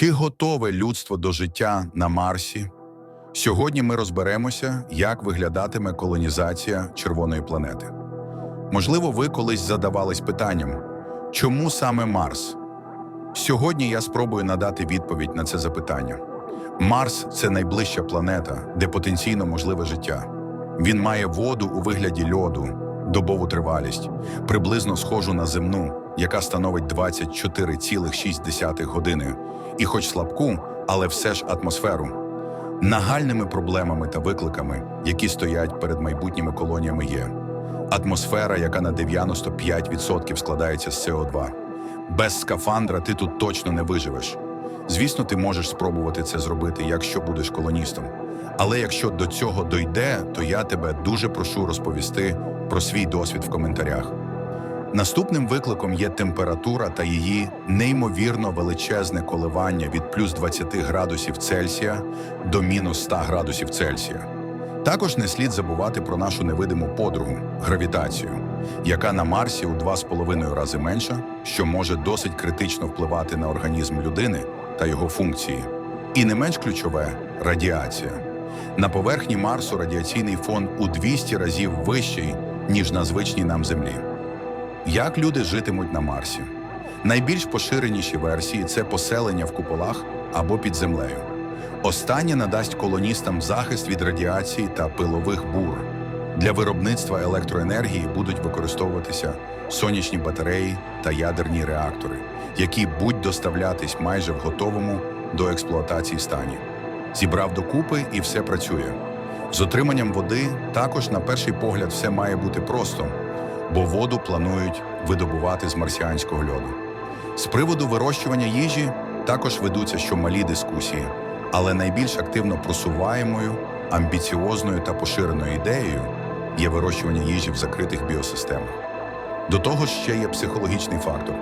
Чи готове людство до життя на Марсі? Сьогодні ми розберемося, як виглядатиме колонізація червоної планети. Можливо, ви колись задавались питанням, чому саме Марс? Сьогодні я спробую надати відповідь на це запитання. Марс це найближча планета, де потенційно можливе життя. Він має воду у вигляді льоду, добову тривалість, приблизно схожу на земну, яка становить 24,6 години, і хоч слабку, але все ж атмосферу. Нагальними проблемами та викликами, які стоять перед майбутніми колоніями, є атмосфера, яка на 95% складається з СО2. Без скафандра ти тут точно не виживеш. Звісно, ти можеш спробувати це зробити, якщо будеш колоністом. Але якщо до цього дойде, то я тебе дуже прошу розповісти про свій досвід в коментарях. Наступним викликом є температура та її неймовірно величезне коливання від плюс 20 градусів Цельсія до мінус 100 градусів Цельсія. Також не слід забувати про нашу невидиму подругу гравітацію, яка на Марсі у 2,5 рази менша, що може досить критично впливати на організм людини та його функції. І не менш ключове радіація. На поверхні Марсу радіаційний фон у 200 разів вищий, ніж на звичній нам Землі. Як люди житимуть на Марсі? Найбільш поширеніші версії це поселення в куполах або під землею. Останнє надасть колоністам захист від радіації та пилових бур. Для виробництва електроенергії будуть використовуватися сонячні батареї та ядерні реактори, які будуть доставлятись майже в готовому до експлуатації стані. Зібрав докупи і все працює. З отриманням води також на перший погляд все має бути просто, бо воду планують видобувати з марсіанського льоду. З приводу вирощування їжі також ведуться що малі дискусії, але найбільш активно просуваємою, амбіціозною та поширеною ідеєю є вирощування їжі в закритих біосистемах. До того ж ще є психологічний фактор.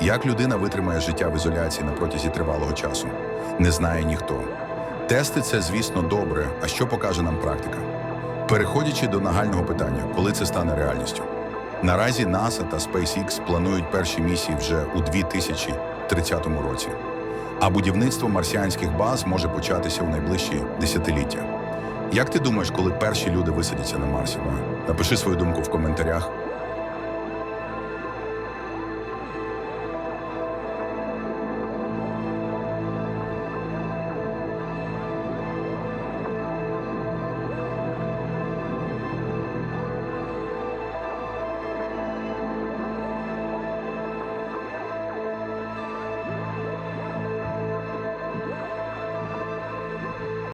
Як людина витримає життя в ізоляції на протязі тривалого часу, не знає ніхто. Тести це, звісно, добре, а що покаже нам практика? Переходячи до нагального питання, коли це стане реальністю. Наразі NASA та SpaceX планують перші місії вже у 2030 році, а будівництво марсіанських баз може початися у найближчі десятиліття. Як ти думаєш, коли перші люди висадяться на Марсі? Напиши свою думку в коментарях.